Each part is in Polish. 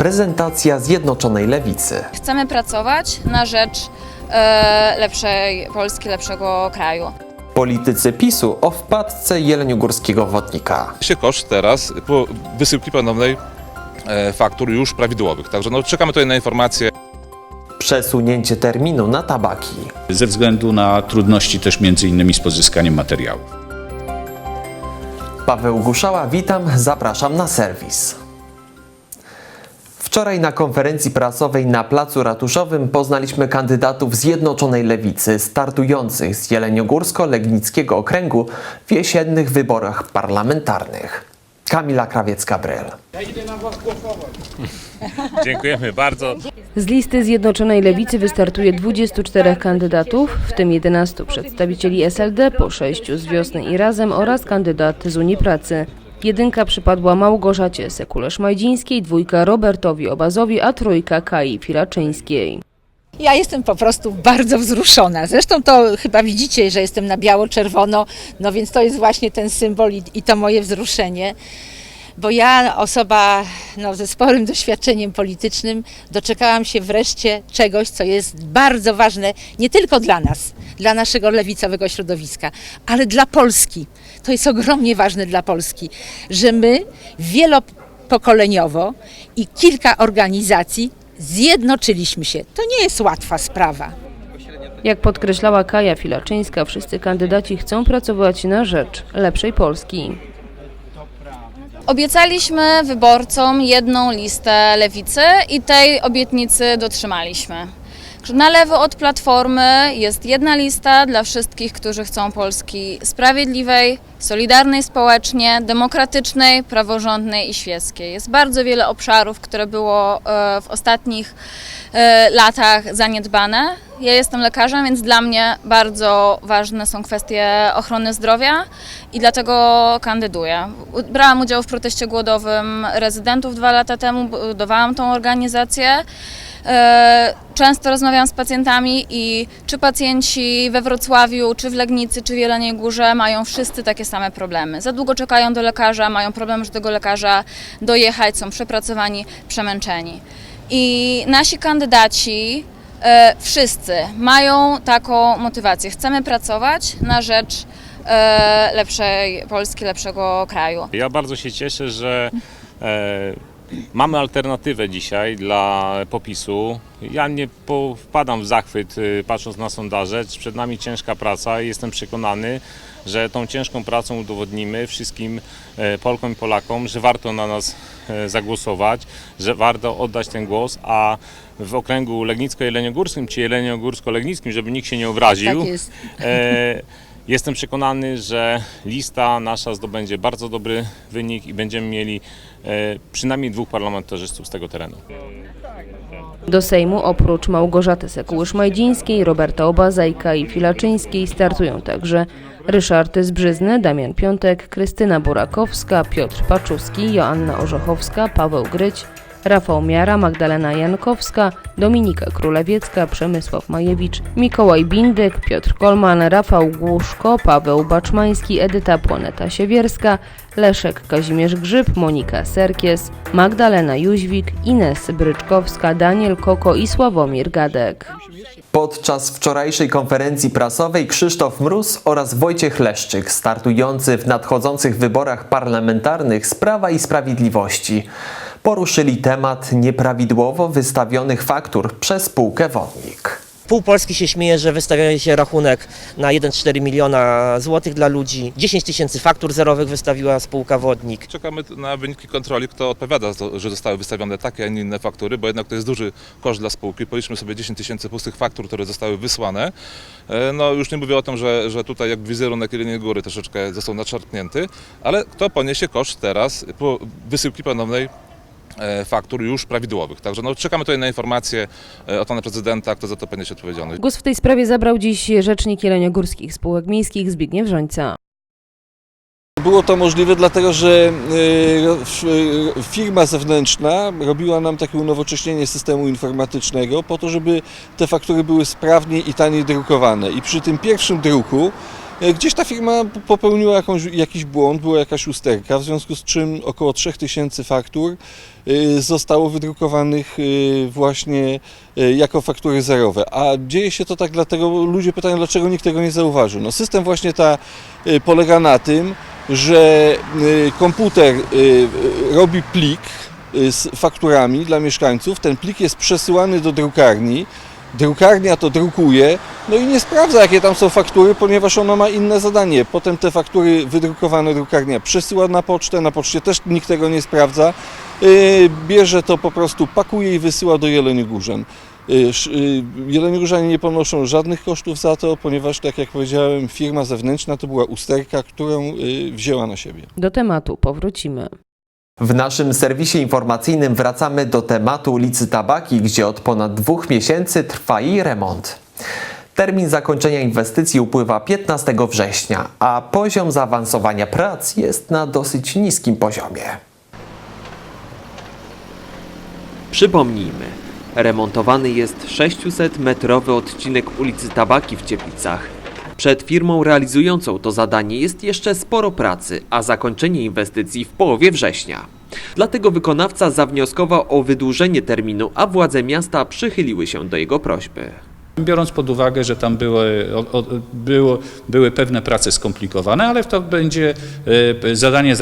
prezentacja Zjednoczonej Lewicy. Chcemy pracować na rzecz e, lepszej Polski, lepszego kraju. Politycy PiSu o wpadce jeleniogórskiego wodnika. się koszt teraz po wysyłki ponownej e, faktur już prawidłowych. Także no, czekamy tutaj na informacje. Przesunięcie terminu na tabaki. ze względu na trudności też między innymi z pozyskaniem materiałów. Paweł Guszała, witam, zapraszam na serwis. Wczoraj na konferencji prasowej na Placu Ratuszowym poznaliśmy kandydatów Zjednoczonej Lewicy startujących z Jeleniogórsko-Legnickiego Okręgu w jesiennych wyborach parlamentarnych. Kamila Krawiec-Gabriel. Dziękujemy bardzo. Z listy Zjednoczonej Lewicy wystartuje 24 kandydatów, w tym 11 przedstawicieli SLD, po 6 z Wiosny i Razem oraz kandydat z Unii Pracy. Jedynka przypadła Małgorzacie Sekulesz-Majdzińskiej, dwójka Robertowi Obazowi, a trójka Kai Filaczyńskiej. Ja jestem po prostu bardzo wzruszona. Zresztą to chyba widzicie, że jestem na biało-czerwono, no więc to jest właśnie ten symbol i, i to moje wzruszenie. Bo ja, osoba no, ze sporym doświadczeniem politycznym, doczekałam się wreszcie czegoś, co jest bardzo ważne nie tylko dla nas, dla naszego lewicowego środowiska, ale dla Polski. To jest ogromnie ważne dla Polski, że my wielopokoleniowo i kilka organizacji zjednoczyliśmy się. To nie jest łatwa sprawa. Jak podkreślała Kaja Filaczyńska, wszyscy kandydaci chcą pracować na rzecz lepszej Polski. Obiecaliśmy wyborcom jedną listę lewicy i tej obietnicy dotrzymaliśmy. Na lewo od Platformy jest jedna lista dla wszystkich, którzy chcą Polski sprawiedliwej, solidarnej społecznie, demokratycznej, praworządnej i świeckiej. Jest bardzo wiele obszarów, które było e, w ostatnich e, latach zaniedbane. Ja jestem lekarzem, więc dla mnie bardzo ważne są kwestie ochrony zdrowia i dlatego kandyduję. Brałam udział w proteście głodowym rezydentów dwa lata temu, budowałam tą organizację. E, Często rozmawiam z pacjentami i czy pacjenci we Wrocławiu, czy w Legnicy, czy w Jeleniej Górze mają wszyscy takie same problemy. Za długo czekają do lekarza, mają problem, że do tego lekarza dojechać, są przepracowani, przemęczeni. I nasi kandydaci, e, wszyscy mają taką motywację. Chcemy pracować na rzecz e, lepszej Polski, lepszego kraju. Ja bardzo się cieszę, że mamy alternatywę dzisiaj dla popisu. Ja nie wpadam w zachwyt e, patrząc na sondaże. Przed nami ciężka praca i jestem przekonany, że tą ciężką pracą udowodnimy wszystkim e, Polkom i Polakom, że warto na nas e, zagłosować, że warto oddać ten głos, a w okręgu legnicko-jeleniogórskim czy jeleniogórsko-legnickim, żeby nikt się nie obraził, Tak jest. E, Jestem przekonany, że lista nasza zdobędzie bardzo dobry wynik i będziemy mieli e, przynajmniej dwóch parlamentarzystów z tego terenu. Do Sejmu oprócz Małgorzaty Sekułysz-Majdzińskiej, Roberta Obaza i Filaczyńskiej startują także Ryszard Zbrzyzny, Damian Piątek, Krystyna Burakowska, Piotr Paczuski, Joanna Orzechowska, Paweł Gryć, Rafał Miara, Magdalena Jankowska, Dominika Królewiecka, Przemysław Majewicz, Mikołaj Bindyk, Piotr Kolman, Rafał Głuszko, Paweł Baczmański, Edyta Płoneta-Siewierska, Leszek Kazimierz Grzyb, Monika Serkies, Magdalena Jóźwik, Ines Bryczkowska, Daniel Koko i Sławomir Gadek. Podczas wczorajszej konferencji prasowej Krzysztof Mróz oraz Wojciech Leszczyk, startujący w nadchodzących wyborach parlamentarnych z Prawa i Sprawiedliwości, poruszyli temat nieprawidłowo wystawionych faktur przez spółkę Wodnik. Pół Polski się śmieje, że wystawia się rachunek na 1,4 miliona złotych dla ludzi. 10 tysięcy faktur zerowych wystawiła spółka Wodnik. Czekamy na wyniki kontroli, kto odpowiada, za to, że zostały wystawione takie, a nie inne faktury, bo jednak to jest duży koszt dla spółki. Policzmy sobie 10 tysięcy pustych faktur, które zostały wysłane. E, No już nie mówię o tym, że, że tutaj jak wizerunek Jeleniej Góry troszeczkę został nadszarpnięty, ale kto poniesie koszt teraz po wysyłki ponownej faktur już prawidłowych. Także no, czekamy tutaj na informacje e, od pana prezydenta, kto za to poniesie odpowiedzialność. Głos w tej sprawie zabrał dziś rzecznik Jeleniogórskich Spółek Miejskich Zbigniew Żońca. Było to możliwe dlatego, że y, firma zewnętrzna robiła nam takie unowocześnienie systemu informatycznego po to, żeby te faktury były sprawniej i taniej drukowane. I przy tym pierwszym druku E, Gdzieś ta firma popełniła jakąś, jakiś błąd, była jakaś usterka, w związku z czym około 3000 faktur y, zostało wydrukowanych y, właśnie jako faktury zerowe. A dzieje się to tak dlatego, ludzie pytają, dlaczego nikt tego nie zauważył. No system właśnie ta polega na tym, że komputer robi plik z fakturami dla mieszkańców. Ten plik jest przesyłany do drukarni. Drukarnia to drukuje, no i nie sprawdza, jakie tam są faktury, ponieważ ona ma inne zadanie. Potem te faktury wydrukowane drukarnia przesyła na pocztę, na poczcie też nikt tego nie sprawdza. Yy, Bierze to po prostu, pakuje i wysyła do Jeleniogórzan. Yy, sz- yy, Jeleniogórzanie nie ponoszą żadnych kosztów za to, ponieważ, tak jak powiedziałem, firma zewnętrzna to była usterka, którą yy, wzięła na siebie. Do tematu powrócimy. W naszym serwisie informacyjnym wracamy do tematu ulicy Tabaki, gdzie od ponad dwóch miesięcy trwa jej remont. Termin zakończenia inwestycji upływa 15 września, a poziom zaawansowania prac jest na dosyć niskim poziomie. Przypomnijmy, remontowany jest 600-metrowy odcinek ulicy Tabaki w Cieplicach. Przed firmą realizującą to zadanie jest jeszcze sporo pracy, a zakończenie inwestycji w połowie września. Dlatego wykonawca zawnioskował o wydłużenie terminu, a władze miasta przychyliły się do jego prośby. Biorąc pod uwagę, że tam były, o, było, były pewne prace skomplikowane, ale to będzie e, zadanie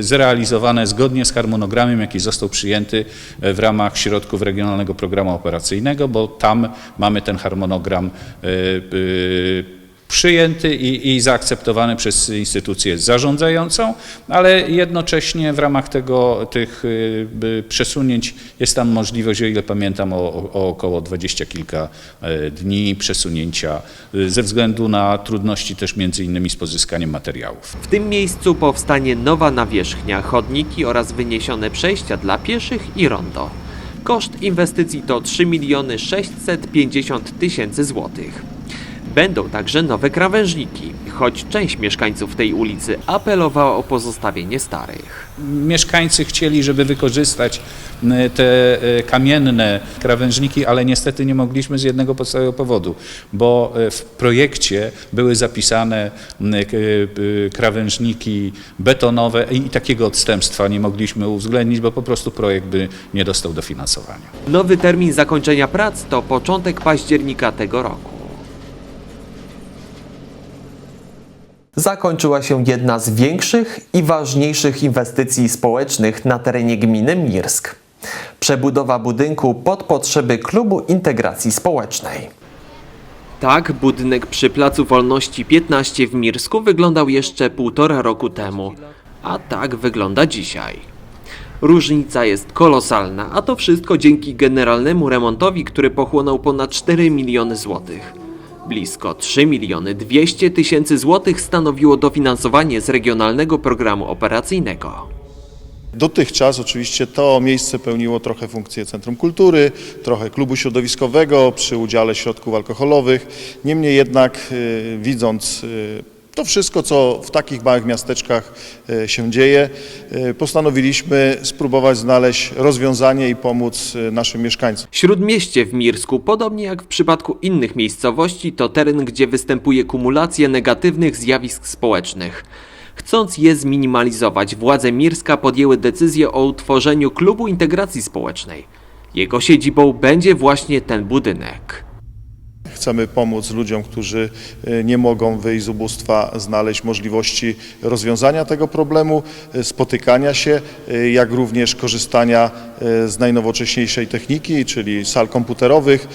zrealizowane zgodnie z harmonogramem, jaki został przyjęty e, w ramach środków Regionalnego Programu Operacyjnego, bo tam mamy ten harmonogram e, przyjęty i, i zaakceptowany przez instytucję zarządzającą, ale jednocześnie w ramach tego, tych y, przesunięć jest tam możliwość, o ile pamiętam, o, o- o około dwadzieścia kilka e, dni przesunięcia y, ze względu na trudności też między innymi z pozyskaniem materiałów. W tym miejscu powstanie nowa nawierzchnia, chodniki oraz wyniesione przejścia dla pieszych i rondo. Koszt inwestycji to 3 miliony 650 tysięcy złotych. Będą także nowe krawężniki, choć część mieszkańców tej ulicy apelowała o pozostawienie starych. Mieszkańcy chcieli, żeby wykorzystać te e, kamienne krawężniki, ale niestety nie mogliśmy z jednego podstawowego powodu, bo e, w projekcie były zapisane e, krawężniki betonowe i takiego odstępstwa nie mogliśmy uwzględnić, bo po prostu projekt by nie dostał dofinansowania. Nowy termin zakończenia prac to początek października tego roku. Zakończyła się jedna z większych i ważniejszych inwestycji społecznych na terenie gminy Mirsk. Przebudowa budynku pod potrzeby Klubu Integracji Społecznej. Tak, budynek przy Placu Wolności 15 w Mirsku wyglądał jeszcze półtora roku temu, a tak wygląda dzisiaj. Różnica jest kolosalna, a to wszystko dzięki generalnemu remontowi, który pochłonął ponad 4 miliony złotych. Blisko 3 miliony 200 tysięcy złotych stanowiło dofinansowanie z Regionalnego Programu Operacyjnego. Dotychczas oczywiście to miejsce pełniło trochę funkcję Centrum Kultury, trochę klubu środowiskowego przy udziale środków alkoholowych. Niemniej jednak y, widząc y, to wszystko, co w takich małych miasteczkach y, się dzieje, y, postanowiliśmy spróbować znaleźć rozwiązanie i pomóc y, naszym mieszkańcom. Śródmieście w Mirsku, podobnie jak w przypadku innych miejscowości, to teren, gdzie występuje kumulacja negatywnych zjawisk społecznych. Chcąc je zminimalizować, władze Mirska podjęły decyzję o utworzeniu Klubu Integracji Społecznej. Jego siedzibą będzie właśnie ten budynek. Chcemy pomóc ludziom, którzy y, nie mogą wyjść z ubóstwa, znaleźć możliwości rozwiązania tego problemu, y, spotykania się, y, jak również korzystania z najnowocześniejszej techniki, czyli sal komputerowych,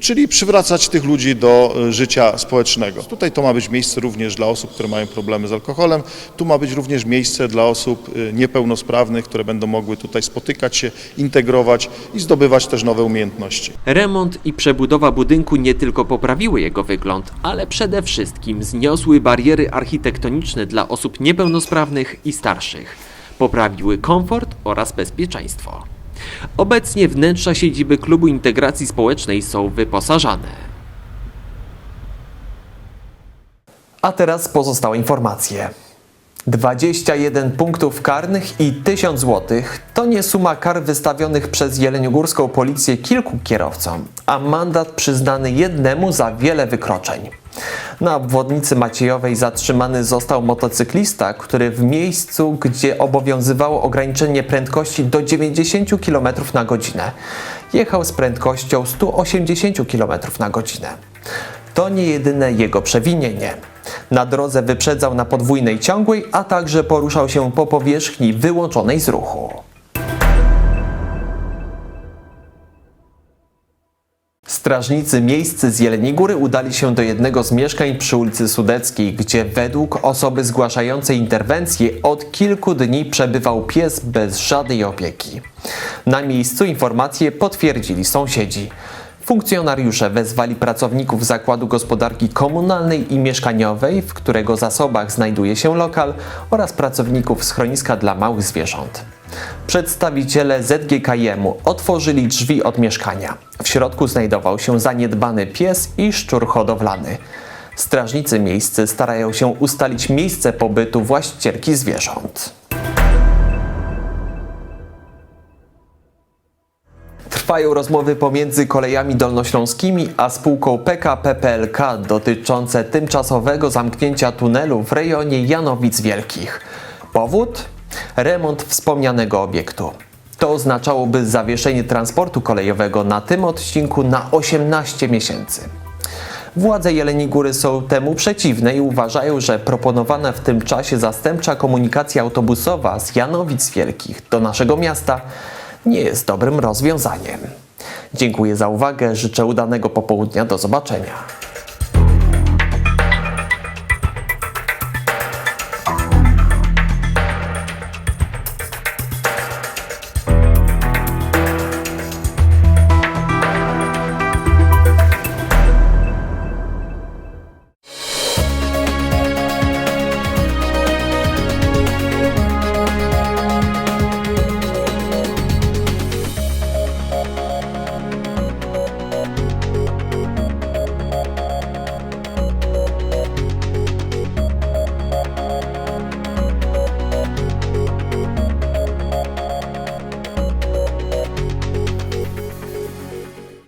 czyli przywracać tych ludzi do życia społecznego. Tutaj to ma być miejsce również dla osób, które mają problemy z alkoholem, tu ma być również miejsce dla osób niepełnosprawnych, które będą mogły tutaj spotykać się, integrować i zdobywać też nowe umiejętności. Remont i przebudowa budynku nie tylko poprawiły jego wygląd, ale przede wszystkim zniosły bariery architektoniczne dla osób niepełnosprawnych i starszych. Poprawiły komfort oraz bezpieczeństwo. Obecnie wnętrza siedziby Klubu Integracji Społecznej są wyposażane. A teraz pozostałe informacje. 21 punktów karnych i 1000 zł to nie suma kar wystawionych przez jeleniogórską policję kilku kierowcom, a mandat przyznany jednemu za wiele wykroczeń. Na obwodnicy Maciejowej zatrzymany został motocyklista, który w miejscu, gdzie obowiązywało ograniczenie prędkości do 90 km na godzinę, jechał z prędkością 180 km na godzinę. To nie jedyne jego przewinienie. Na drodze wyprzedzał na podwójnej ciągłej, a także poruszał się po powierzchni wyłączonej z ruchu. Strażnicy miejscy z Jeleniej Góry udali się do jednego z mieszkań przy ulicy Sudeckiej, gdzie według osoby zgłaszającej interwencję od kilku dni przebywał pies bez żadnej opieki. Na miejscu informacje potwierdzili sąsiedzi. Funkcjonariusze wezwali pracowników Zakładu Gospodarki Komunalnej i Mieszkaniowej, w którego zasobach znajduje się lokal, oraz pracowników schroniska dla małych zwierząt. Przedstawiciele ZGKM-u otworzyli drzwi od mieszkania. W środku znajdował się zaniedbany pies i szczur hodowlany. Strażnicy miejscy starają się ustalić miejsce pobytu właścicielki zwierząt. Trwają rozmowy pomiędzy kolejami dolnośląskimi a spółką PKP PLK dotyczące tymczasowego zamknięcia tunelu w rejonie Janowic Wielkich. Powód? Remont wspomnianego obiektu. To oznaczałoby zawieszenie transportu kolejowego na tym odcinku na 18 miesięcy. Władze Jeleni Góry są temu przeciwne i uważają, że proponowana w tym czasie zastępcza komunikacja autobusowa z Janowic Wielkich do naszego miasta nie jest dobrym rozwiązaniem. Dziękuję za uwagę, życzę udanego popołudnia, do zobaczenia.